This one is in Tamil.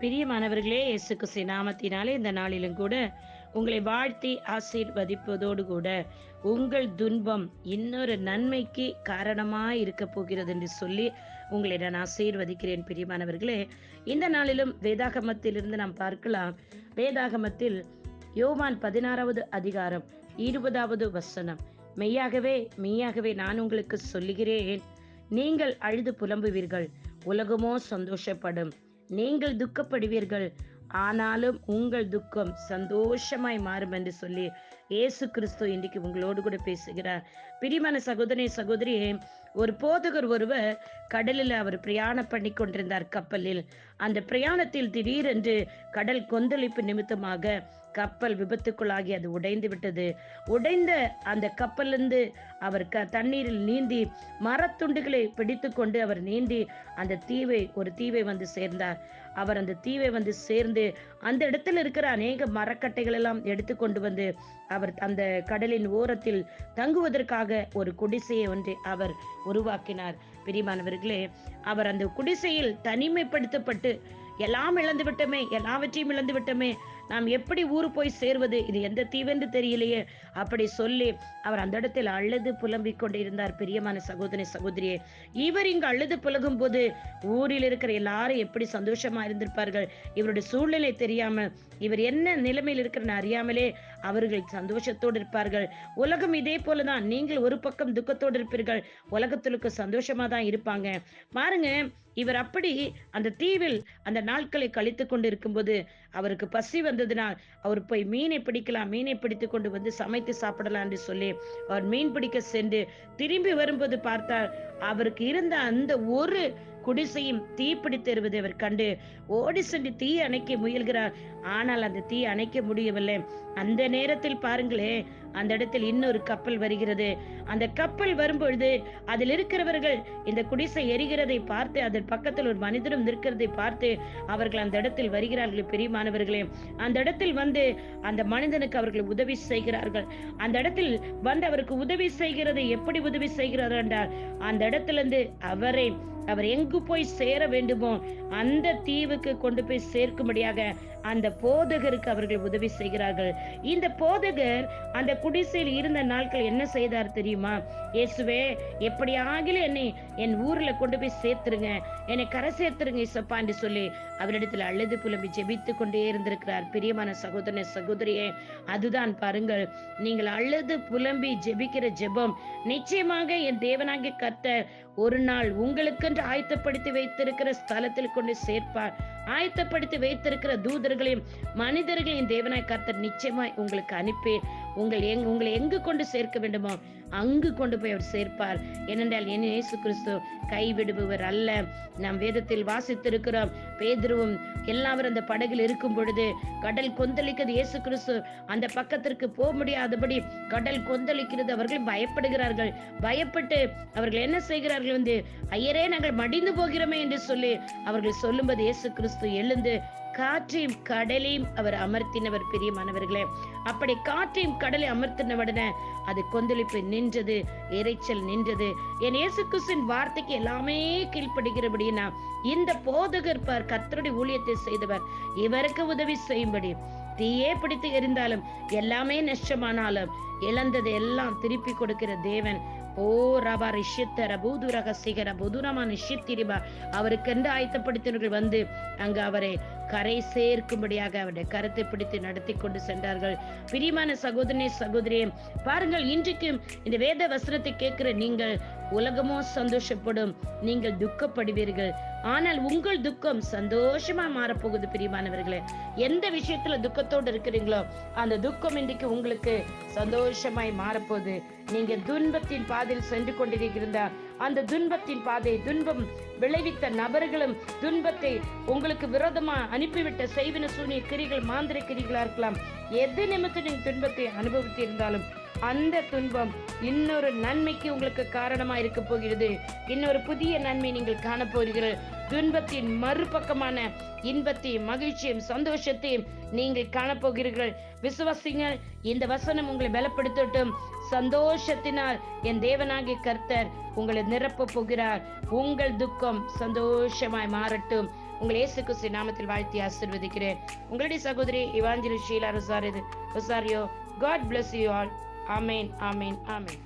பிரியமானவர்களே இயேசு கிறிஸ்து நாமத்தினாலே இந்த நாளிலும் கூட உங்களை வாழ்த்தி ஆசீர்வதிப்பதோடு கூட உங்கள் துன்பம் இன்னொரு நன்மைக்கு காரணமாக இருக்க போகிறது என்று சொல்லி உங்களை நான் ஆசீர்வதிக்கிறேன். பிரியமானவர்களே இந்த நாளிலும் வேதாகமத்திலிருந்து நாம் பார்க்கலாம். வேதாகமத்தில் யோவான் பதினாறாவது அதிகாரம் இருபதாவது வசனம். மெய்யாகவே மெய்யாகவே நான் உங்களுக்கு சொல்லுகிறேன். நீங்கள் அழுது புலம்புவீர்கள். உலகமோ சந்தோஷப்படும். நீங்கள் துக்கப்படுவீர்கள். ஆனாலும் உங்கள் துக்கம் சந்தோஷமாய் மாறும் என்று சொல்லி இயேசு கிறிஸ்து இன்றைக்கு உங்களோடு கூட பேசுகிறார். பிரிமான சகோதரி சகோதரியே ஒரு போதகர் ஒருவர் கடலில் அவர் பிரயாணம் பண்ணி கொண்டிருந்தார் கப்பலில். அந்த பிரயாணத்தில் திடீரென்று கடல் கொந்தளிப்பு நிமித்தமாக கப்பல் விபத்துக்குள்ளாகி அது உடைந்து விட்டது. உடைந்த அந்த கப்பலிருந்து அவர் க தண்ணீரில் நீந்தி மரத்துண்டுகளை பிடித்து கொண்டு அவர் நீந்தி அந்த தீவை ஒரு தீவை வந்து சேர்ந்தார். அவர் அந்த தீவை வந்து சேர்ந்து அந்த இடத்துல இருக்கிற அநேக மரக்கட்டைகள் எல்லாம் எடுத்து கொண்டு வந்து அவர் அந்த கடலின் ஓரத்தில் தங்குவதற்காக ஒரு குடிசையை ஒன்று அவர் உருவாக்கினார். பிரிமானவர்களே அவர் அந்த குடிசையில் தனிமைப்படுத்தப்பட்டு எல்லாம் இழந்து விட்டோமே எல்லாவற்றையும் இழந்து விட்டோமே நாம் எப்படி ஊர் போய் சேர்வது இது எந்த தீவென்று தெரியலையே அப்படி சொல்லி அவர் அந்த இடத்தில் அழுது புலம்பிக் கொண்டிருந்தார். பிரியமான சகோதரி சகோதரியே இவர் இங்கு அழுது புலகும் போது ஊரில் இருக்கிற எல்லாரும் எப்படி சந்தோஷமா இருந்திருப்பார்கள்? இவருடைய சூழ்நிலை தெரியாமல் இவர் என்ன நிலைமையில் இருக்கிறன்னு அறியாமலே அவர்கள் சந்தோஷத்தோடு இருப்பார்கள். உலகம் இதே போலதான். நீங்கள் ஒரு பக்கம் துக்கத்தோடு இருப்பீர்கள். உலகத்திலுக்கு சந்தோஷமா தான் இருப்பாங்க. பாருங்க இவர் அப்படி அந்த தீவில் அந்த நாட்களை கழித்து கொண்டு இருக்கும்போது அவருக்கு பசி வந்ததினால் அவர் போய் மீனை பிடிக்கலாம் மீனை பிடித்து கொண்டு வந்து சமைத்து சாப்பிடலாம் என்று சொல்லி அவர் மீன் பிடிக்க சென்று திரும்பி வரும்போது பார்த்தால் அவருக்கு இருந்த அந்த ஒரு குடிசையும் தீ அவர் கண்டு ஓடி சென்று தீ அணைக்க முயல்கிறார். ஆனால் அந்த தீ அணைக்க முடியவில்லை. அந்த நேரத்தில் பாருங்களே அந்த இடத்தில் இன்னொரு கப்பல் வருகிறது. அந்த கப்பல் வரும்பொழுது அதில் இருக்கிறவர்கள் இந்த குடிசை எரிகிறதை பார்த்து அதன் பக்கத்தில் ஒரு மனிதனும் நிற்கிறதை பார்த்து அவர்கள் அந்த இடத்தில் வருகிறார்கள். பெரியமானவர்களே அந்த இடத்தில் வந்து அந்த மனிதனுக்கு அவர்கள் உதவி செய்கிறார்கள். அந்த இடத்தில் வந்து அவருக்கு உதவி செய்கிறதை எப்படி உதவி செய்கிறார்கள் என்றால் அந்த இடத்திலிருந்து அவரை அவர் எங்கு போய் சேர வேண்டுமோ அந்த தீவுக்கு கொண்டு போய் சேர்க்கும்படியாக அந்த போதகருக்கு அவர்கள் உதவி செய்கிறார்கள். இந்த போதகர் அந்த குடிசையில் இருந்த நாட்கள் என்ன செய்தார் தெரியுமா? இயேசுவே எப்படி ஆகிலும் என்னை என் ஊர்ல கொண்டு போய் சேர்த்துருங்க. என்னை கரை சேர்த்துருங்க இசப்பா என்று சொல்லி அவரிடத்தில் அழுது புலம்பி ஜெபித்து கொண்டே இருந்திருக்கிறார். பிரியமான சகோதரனை சகோதரியே அதுதான் பாருங்கள். நீங்கள் அழுது புலம்பி ஜெபிக்கிற ஜெபம் நிச்சயமாக என் தேவனாகிய கர்த்தர் ஒரு நாள் உங்களுக்கென்று ஆயத்தப்படுத்தி வைத்திருக்கிற ஸ்தலத்தில் கொண்டு சேர்ப்பார். ஆயத்தப்படுத்தி வைத்திருக்கிற தூதர்களையும் மனிதர்களையும் தேவனாய் கர்த்தர் நிச்சயமாய் உங்களுக்கு அனுப்பி உங்கள் எங் உங்களை எங்கு கொண்டு சேர்க்க வேண்டுமோ அங்கு கொண்டு போய் அவர் சேர்ப்பார். ஏனென்றால் என் இயேசு கிறிஸ்து கைவிடுபவர் அல்ல. நாம் வேதத்தில் வாசித்திருக்கிறோம் பேதுருவும் எல்லாரும் அந்த படகில் இருக்கும் பொழுது கடல் கொந்தளிக்கிறது. இயேசு கிறிஸ்து அந்த பக்கத்திற்கு போக முடியாதபடி கடல் கொந்தளிக்கிறது. அவர்கள் பயப்படுகிறார்கள். பயப்பட்டு அவர்கள் என்ன செய்கிறார்கள் வந்து ஐயரே நாங்கள் மடிந்து போகிறோமே என்று சொல்லி அவர்கள் சொல்லும்போது இயேசு கிறிஸ்து எழுந்து காற்றையும் கடலையும் அவர் அமர்த்தினவர் பிரியமானவர்களே. அப்படி காற்றையும் கடலை அமர்த்தினவுடனே அது கொந்தளிப்பு நின்றது இறைச்சல் நின்றது. என் இயேசு கிறிஸ்துவின் வார்த்தைக்கு எல்லாமே கீழ்ப்படுகிறபடினா இந்த போதகர் பார் கத்தருடைய ஊழியத்தை செய்தவர் இவருக்கு உதவி செய்யும்படி. தீயே பிடித்து எரிந்தாலும் எல்லாமே நஷ்டமானாலும் இழந்தது எல்லாம் திருப்பி கொடுக்கிற தேவன். ஓ ரபா ரிஷித்தர பூதுரக சிகர புதுரமா நிஷித்திரிபா அவருக்கென்று ஆயத்தப்படுத்தினர்கள் வந்து அங்கு அவரை கரை சேர்க்கும்படியாக அவருடைய கருத்தை பிடித்து நடத்தி கொண்டு சென்றார்கள். பிரியமான சகோதரனே சகோதரியே பாருங்கள் இன்றைக்கும் இந்த வேத வசனத்தை கேட்கிற நீங்கள் உலகமோ சந்தோஷப்படும் நீங்கள் துக்கப்படுவீர்கள். ஆனால் உங்கள் துக்கம் சந்தோஷமா மாறப்போகுது பிரியமானவர்களே. எந்த விஷயத்துல துக்கத்தோடு இருக்கிறீங்களோ அந்த துக்கம் இன்றைக்கு உங்களுக்கு சந்தோஷமாய் மாறப்போகுது. நீங்க துன்பத்தின் பாதையில் சென்று கொண்டிருக்கிறதா அந்த துன்பத்தின் பாதை துன்பம் விளைவித்த நபர்களும் துன்பத்தை உங்களுக்கு விரோதமா அனுப்பிவிட்ட செய்வின சூனிய கிரிகள் மாந்திர கிரிகளா இருக்கலாம். எது நிமித்தம் நீங்க துன்பத்தை அனுபவித்து இருந்தாலும் அந்த துன்பம் இன்னொரு நன்மைக்கு உங்களுக்கு காரணமா இருக்க போகிறது. இன்னொரு புதிய நன்மை நீங்கள் காணப்போகிறீர்கள். துன்பத்தின் மறுபக்கமான இன்பத்தையும் மகிழ்ச்சியும் சந்தோஷத்தையும் நீங்கள் காணப்போகிறீர்கள். விசுவாசிங்கள் இந்த வசனம் உங்களை பலப்படுத்தட்டும். சந்தோஷத்தினால் என் தேவனாகிய கர்த்தர் உங்களை நிரப்ப போகிறார். உங்கள் துக்கம் சந்தோஷமாய் மாறட்டும். உங்கள் இயேசு கிறிஸ்து நாமத்தில் வாழ்த்தி ஆசிர்வதிக்கிறேன். உங்களுடைய சகோதரி Evanjali Sheela Rosario God bless you all amen amen amen